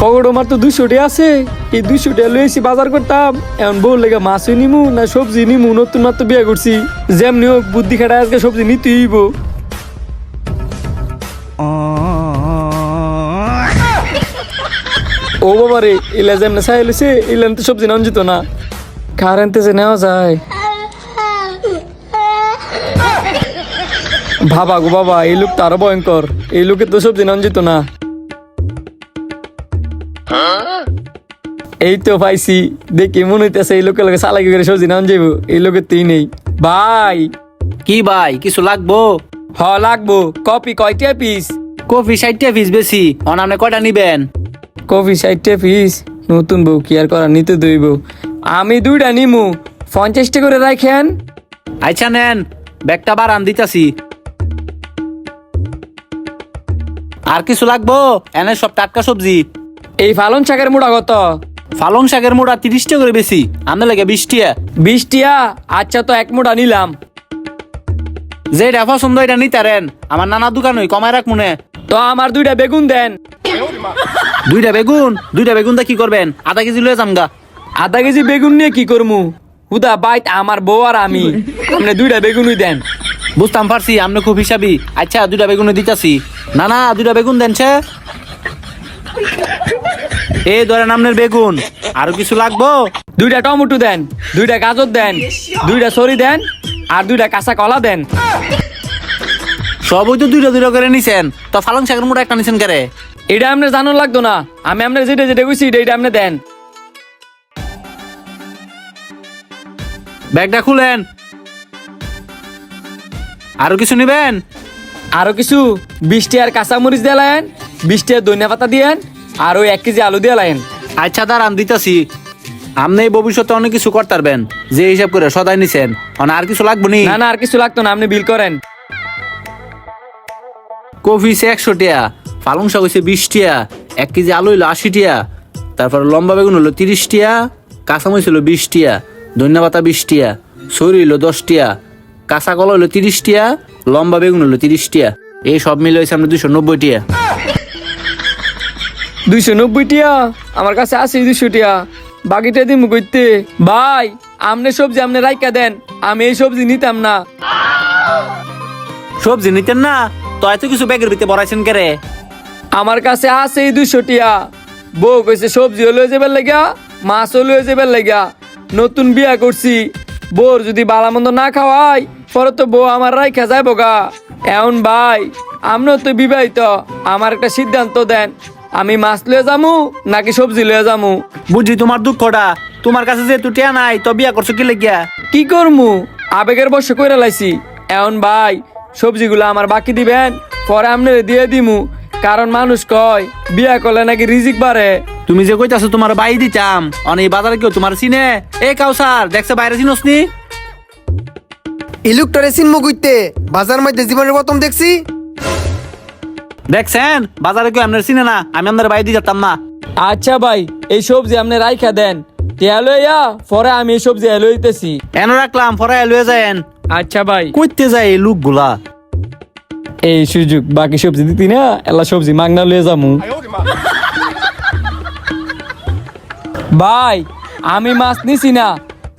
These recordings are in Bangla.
পকেট আমার তো দুশো আছে। এই দুশো টাকা লইছি বাজার করতাম। এখন বউ লেগে মাছই নিমু, না সবজি নিমু, নতুন মাত্র বিয়ে করছি। যেমনি হোক, বুদ্ধি খাটা আজকে সবজি নিতেই হইব। ও বাবা রে ইলা যেমনে চাই লইছে ইলাম তো সবজি নাম যেত না। কারেন্টে যে নেওয়া যায়। ভাবা গো বাবা, এই লোক তো আরও ভয়ঙ্কর। এই লোকের তো সবজি নাম যেত না। এই তো পাইছি। দেখি মনে হইতেছে এই লোকের লোকে সালাকি করে সবজি নাম যাইব। এই লোকের তুই নেই। ভাই। কি ভাই কিছু লাগবো? হ লাগবো। কপি কয়টা পিস কফি ষাটটা পিস বেশি। অনামনে কয়টা নিবেন? কফি ষাটটা পিস নতুন বউ কি আর করার নিতে দইব। আমি দুইটা নিমু। পঞ্চাশটা করে রাখেন। আচ্ছা নেন ব্যাগটা বারান দিতাছি। আর কিছু লাগবো? এনে সব টাটকা সবজি। এই ফালন শাকের মোড়া কত? পালং শাকের মোড়া তিরিশটা করে বেশি। আনতে লাগে বিশটিয়া বিশ টিয়া? আচ্ছা তো এক মোড়া নিলাম। যেটা পছন্দ এটা নিতারেন আমার নানা দোকান ওই কমায় রাখ মনে তো আমার দুইটা বেগুন দেন। দুইটা বেগুন? দুইটা বেগুন দা কি করবেন? আধা কেজি লয়ে যামগা। আধা কেজি বেগুন নিয়ে কি করমু? হুদা বাইত আমার বউ আর আমি। আপনি দুইটা বেগুনই দেন। বুঝতাম পারছি আপনি খুব হিসাবি। আচ্ছা দুইটা বেগুন দিতাছি। না না দুইটা বেগুন দেন সে এই ধরেন আপনার বেগুন। আরও কিছু লাগবো? দুইটা টমেটো দেন দুইটা গাজর দেন দুইটা সরি দেন আর দুইটা কাঁচা কলা দেন। সবই তো দুইটা দুইটা করে নিছেন। তো পালং শাকের মোটা একটা নিছেন কেরে? এটা আপনার জানার লাগতো না। আমি আপনার যেটা যেটা কইছি এটা এটা আপনি দেন। ব্যাগটা খুলেন। আরও কিছু নিবেন? আরও কিছু। বিশটি আর কাঁচা মরিচ দিলেন বিশটি আর ধনিয়া পাতা দিয়েন আর ওই এক কেজি আলু দিয়ে লাইন। আচ্ছা দাঁড়ান দিতাছি। আপনি ভবিষ্যতে অনেক কিছু করতে পারবেন যে হিসাব করে সদাই নিছেন। আর কিছু লাগবে নি? না না আর কিছু লাগতো না আপনি বিল করেন। কফি হইছে একশো টিয়া পালং শাক হইছে বিশ টিয়া এক কেজি আলু হইল আশি টিয়া তারপর লম্বা বেগুন হলো তিরিশ টিয়া কাঁচামরিচ হলো বিশ টিয়া ধনিয়া পাতা বিশ টিয়া সরি হইল দশ টিয়া কাঁচা কলা হইল তিরিশ টিয়া লম্বা বেগুন হলো তিরিশ টিয়া। এই সব মিলে হয়েছে আমরা দুশো নব্বই টিয়া। দুইশো নব্বই টিয়া আমার কাছে আছে দুইশো টিয়া বাকিটা দিমু কইতে। ভাই আমনে সবজি আপনি রাইকা দেন। আমি এই সবজি নিতাম না। সবজি নিতেন না? তো এত কিছু ব্যাগের ভিতরে বড়াইছেন কেরে আমার কাছে আছে এই দুইশো টিয়া বউ কইছে সবজি লয়ে যাবার লাগা মাছও লয়ে যাবার লাগা নতুন বিয়া করছি। বউর যদি বালামন্দ না খাওয়াই পরে তো বউ আমার রাইখা যাইব গা এখন ভাই আমরাও তো বিবাহিত। আমার একটা সিদ্ধান্ত দেন। আমি মাছ লয়ে যামু নাকি সবজি লয়ে যামু? বুঝি তোমার দুঃখটা। তোমার কাছে যেহেতু টিয়া নাই তো বিয়া করছ কি লেগিয়া? কি করমু? আবেগের বসে কইরা লাইছি। এখন ভাই সবজিগুলো আমার বাকি দিবেন পরে আপনারে দিয়ে দিমু। কারণ মানুষ কয় বিয়া করলে নাকি রিজিক বাড়ে। তুমি যে কইতাছো তোমার বাই দিতাম অনেক বাজারে কেউ তোমার চিনে। এ কাউসার দেখছে বাইরে চিনোস নি? ইলুকটারে চিনমু কইতে বাজার মধ্যে জীবনের প্রথম দেখছি। দেখছেন? বাজারে কেউ আপনার চিনে না আমি আপনার বাই দিয়ে যেতাম না। আচ্ছা ভাই এই সবজি আপনি রাইখা দেন। টিয়া লইয়া পরে আমি এই সবজি লইতেছি এনে রাখলাম পরে লয়ে যায়েন। আচ্ছা ভাই। কইতে যায় এই লোকগুলা। এই সুযোগ বাকি সবজি দিতি না এলা সবজি মাগনা লয়ে যামু। ভাই আমি মাছ নিছি না।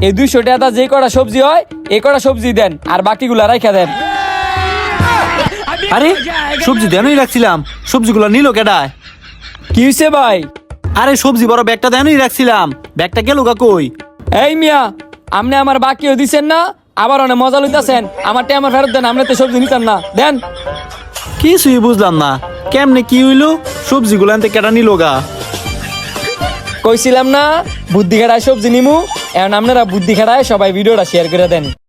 এই দুইশো টাকা যে কটা সবজি হয় এই কটা সবজি দেন আর বাকিগুলা রাইখা দেন। আরে সবজি দেনই রাখছিলাম। সবজিগুলো নিল কেডায়? কি হয়েছে ভাই? আরে সবজি বড় ব্যাগটা দেনই রাখছিলাম। ব্যাগটা গেল গা কই? এই মিয়া আপনি আমার বাকিও দিছেন না আবার অনেক মজা লইতাছেন। আমার টাইম ফেরত দেন আপনি তো সবজি নিতেন না। দেন। কিছুই বুঝলাম না। কেমনে কি হইল? সবজিগুলো আনতে কেডা নিল গা? কইছিলাম না বুদ্ধি খাটায় সবজি নিমু। এখন আপনারা বুদ্ধি খাটায় সবাই ভিডিওটা শেয়ার করে দেন।